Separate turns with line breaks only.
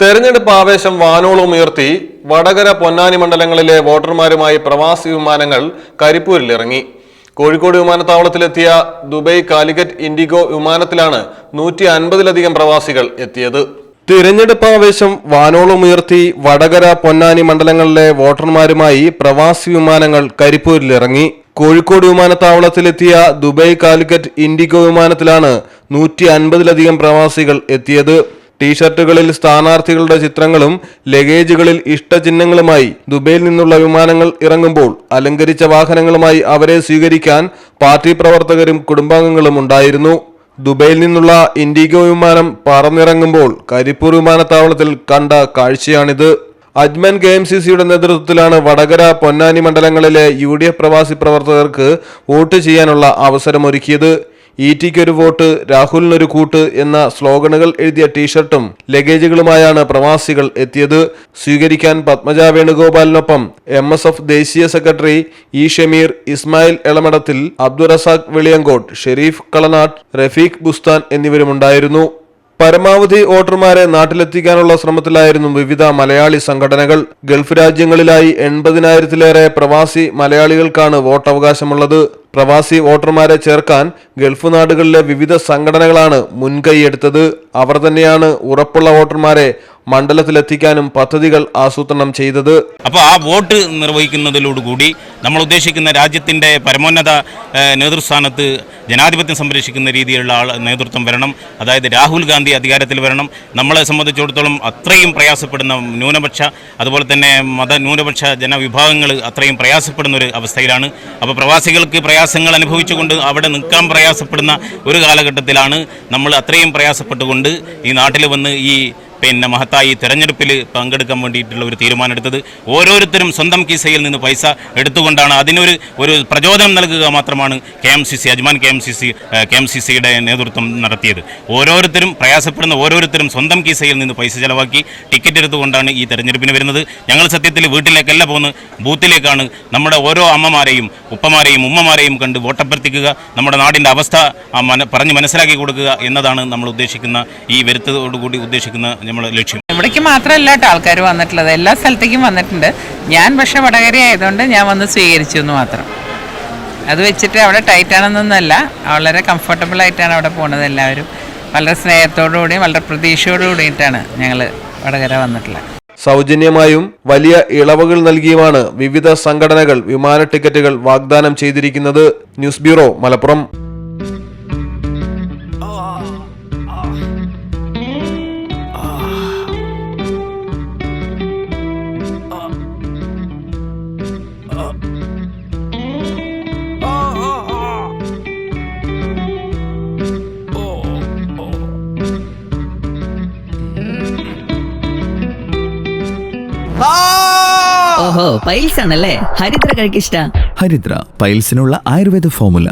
തെരഞ്ഞെടുപ്പ് ആവേശം വാനോളം ഉയർത്തി വടകര പൊന്നാനി മണ്ഡലങ്ങളിലെ വോട്ടർമാരുമായി പ്രവാസി വിമാനങ്ങൾ കരിപ്പൂരിൽ ഇറങ്ങി കോഴിക്കോട് വിമാനത്താവളത്തിലെത്തിയ ദുബൈ കാലിക്കറ്റ് ഇൻഡിഗോ വിമാനത്തിലാണ് നൂറ്റി അൻപതിലധികം പ്രവാസികൾ എത്തിയത്. തിരഞ്ഞെടുപ്പ് ആവേശം വാനോളം ഉയർത്തി വടകര പൊന്നാനി മണ്ഡലങ്ങളിലെ വോട്ടർമാരുമായി പ്രവാസി വിമാനങ്ങൾ കരിപ്പൂരിൽ ഇറങ്ങി കോഴിക്കോട് വിമാനത്താവളത്തിലെത്തിയ ദുബൈ കാലിക്കറ്റ് ഇൻഡിഗോ വിമാനത്തിലാണ് നൂറ്റി അൻപതിലധികം പ്രവാസികൾ എത്തിയത്. ടീഷർട്ടുകളിൽ സ്ഥാനാർത്ഥികളുടെ ചിത്രങ്ങളും ലഗേജുകളിൽ ഇഷ്ടചിഹ്നങ്ങളുമായി ദുബൈയിൽ നിന്നുള്ള വിമാനങ്ങൾ ഇറങ്ങുമ്പോൾ അലങ്കരിച്ച വാഹനങ്ങളുമായി അവരെ സ്വീകരിക്കാൻ പാർട്ടി പ്രവർത്തകരും കുടുംബാംഗങ്ങളും ഉണ്ടായിരുന്നു. ദുബൈയിൽ നിന്നുള്ള ഇൻഡിഗോ വിമാനം പറന്നിറങ്ങുമ്പോൾ കരിപ്പൂർ വിമാനത്താവളത്തിൽ കണ്ട കാഴ്ചയാണിത്. അജ്മൻ കെ എം സി സിയുടെ നേതൃത്വത്തിലാണ് വടകര പൊന്നാനി മണ്ഡലങ്ങളിലെ യു ഡി എഫ് പ്രവാസി പ്രവർത്തകർക്ക് വോട്ട് ചെയ്യാനുള്ള അവസരമൊരുക്കിയത്. ഈറ്റിക്കൊരു വോട്ട് രാഹുലിനൊരു കൂട്ട് എന്ന സ്ലോഗനുകൾ എഴുതിയ ടീഷർട്ടും ലഗേജുകളുമായാണ് പ്രവാസികൾ എത്തിയത്. സ്വീകരിക്കാൻ പത്മജ വേണുഗോപാലിനൊപ്പം എം എസ് എഫ് ദേശീയ സെക്രട്ടറി ഇ ഷമീർ ഇസ്മായിൽ എളമടത്തിൽ അബ്ദുറസാഖ് വെളിയങ്കോട്ട് ഷെരീഫ് കളനാട്ട് റഫീഖ് ബുസ്താൻ എന്നിവരുമുണ്ടായിരുന്നു. പരമാവധി വോട്ടർമാരെ നാട്ടിലെത്തിക്കാനുള്ള ശ്രമത്തിലായിരുന്നു വിവിധ മലയാളി സംഘടനകൾ. ഗൾഫ് രാജ്യങ്ങളിലായി എൺപതിനായിരത്തിലേറെ പ്രവാസി മലയാളികൾക്കാണ് വോട്ടവകാശമുള്ളത്. പ്രവാസി വോട്ടർമാരെ ചേർക്കാൻ ഗൾഫ് നാടുകളിലെ വിവിധ സംഘടനകളാണ് മുൻകൈയെടുത്തത്. അവർ തന്നെയാണ് ഉറപ്പുള്ള വോട്ടർമാരെ മണ്ഡലത്തിലെത്തിക്കാനും പദ്ധതികൾ ആസൂത്രണം ചെയ്തത്.
അപ്പോൾ ആ വോട്ട് നിർവഹിക്കുന്നതിലോടുകൂടി നമ്മൾ ഉദ്ദേശിക്കുന്ന രാജ്യത്തിന്റെ പരമോന്നത നേതൃസ്ഥാനത്ത് ജനാധിപത്യം സംരക്ഷിക്കുന്ന രീതിയിലുള്ള ആൾ നേതൃത്വം വരണം. അതായത് രാഹുൽ ഗാന്ധി അധികാരത്തിൽ വരണം. നമ്മളെ സംബന്ധിച്ചിടത്തോളം അത്രയും പ്രയാസപ്പെടുന്ന ന്യൂനപക്ഷ അതുപോലെ തന്നെ മത ന്യൂനപക്ഷ ജനവിഭാഗങ്ങൾ അത്രയും പ്രയാസപ്പെടുന്ന ഒരു അവസ്ഥയിലാണ്. അപ്പോൾ പ്രവാസികൾക്ക് പ്രയാസങ്ങൾ അനുഭവിച്ചുകൊണ്ട് അവിടെ നിൽക്കാൻ പ്രയാസപ്പെടുന്ന ഒരു കാലഘട്ടത്തിലാണ് നമ്മൾ അത്രയും പ്രയാസപ്പെട്ടുകൊണ്ട് ഈ നാട്ടിൽ വന്ന് ഈ പിന്നെ മഹത്തായി തെരഞ്ഞെടുപ്പിൽ പങ്കെടുക്കാൻ വേണ്ടിയിട്ടുള്ള ഒരു തീരുമാനമെടുത്തത്. ഓരോരുത്തരും സ്വന്തം കീസയിൽ നിന്ന് പൈസ എടുത്തുകൊണ്ടാണ് അതിനൊരു ഒരു പ്രചോദനം നൽകുക മാത്രമാണ് K M C C Ajman K M C C K M C സിയുടെ നേതൃത്വം നടത്തിയത്. ഓരോരുത്തരും പ്രയാസപ്പെടുന്ന ഓരോരുത്തരും സ്വന്തം കീസയിൽ നിന്ന് പൈസ ചെലവാക്കി ടിക്കറ്റ് എടുത്തുകൊണ്ടാണ് ഈ തെരഞ്ഞെടുപ്പിന് വരുന്നത്. ഞങ്ങൾ സത്യത്തിൽ വീട്ടിലേക്കല്ല പോകുന്നത് ബൂത്തിലേക്കാണ് നമ്മുടെ ഓരോ അമ്മമാരെയും ഉപ്പമാരെയും ഉമ്മമാരെയും കണ്ട് വോട്ടഭ്യർത്ഥിക്കുക നമ്മുടെ നാടിന്റെ അവസ്ഥ പറഞ്ഞ് മനസ്സിലാക്കി കൊടുക്കുക എന്നതാണ് നമ്മൾ ഉദ്ദേശിക്കുന്ന ഈ വരുത്തതോടുകൂടി ഉദ്ദേശിക്കുന്ന നമ്മൾ ലക്ഷ്യം.
ഇവിടേക്ക് മാത്രമല്ല കേട്ടോ ആൾക്കാർ വന്നിട്ടുള്ളത്. എല്ലാ സ്ഥലത്തേക്കും വന്നിട്ടുണ്ട്. ഞാൻ പക്ഷെ വടകര ആയതുകൊണ്ട് ഞാൻ വന്ന് സ്വീകരിച്ചു എന്ന് മാത്രം. അത് വെച്ചിട്ട് അവിടെ ടൈറ്റ് ആണെന്നൊന്നുമല്ല വളരെ കംഫർട്ടബിൾ ആയിട്ടാണ് അവിടെ പോണത് എല്ലാവരും. വളരെ സ്നേഹത്തോടുകൂടിയും വളരെ പ്രതീക്ഷയോടു കൂടിയിട്ടാണ് ഞങ്ങൾ വടകര വന്നിട്ടുള്ളത്.
സൗജന്യമായും വലിയ ഇളവുകൾ നൽകിയുമാണ് വിവിധ സംഘടനകൾ വിമാന ടിക്കറ്റുകൾ വാഗ്ദാനം ചെയ്തിരിക്കുന്നത്. News bureau Malappuram.
ഓഹോ പൈൽസ് ആണല്ലേ ഹരിദ്ര കഴിക്കിഷ്ട.
ഹരിദ്ര പൈൽസിനുള്ള ആയുർവേദ ഫോമുല.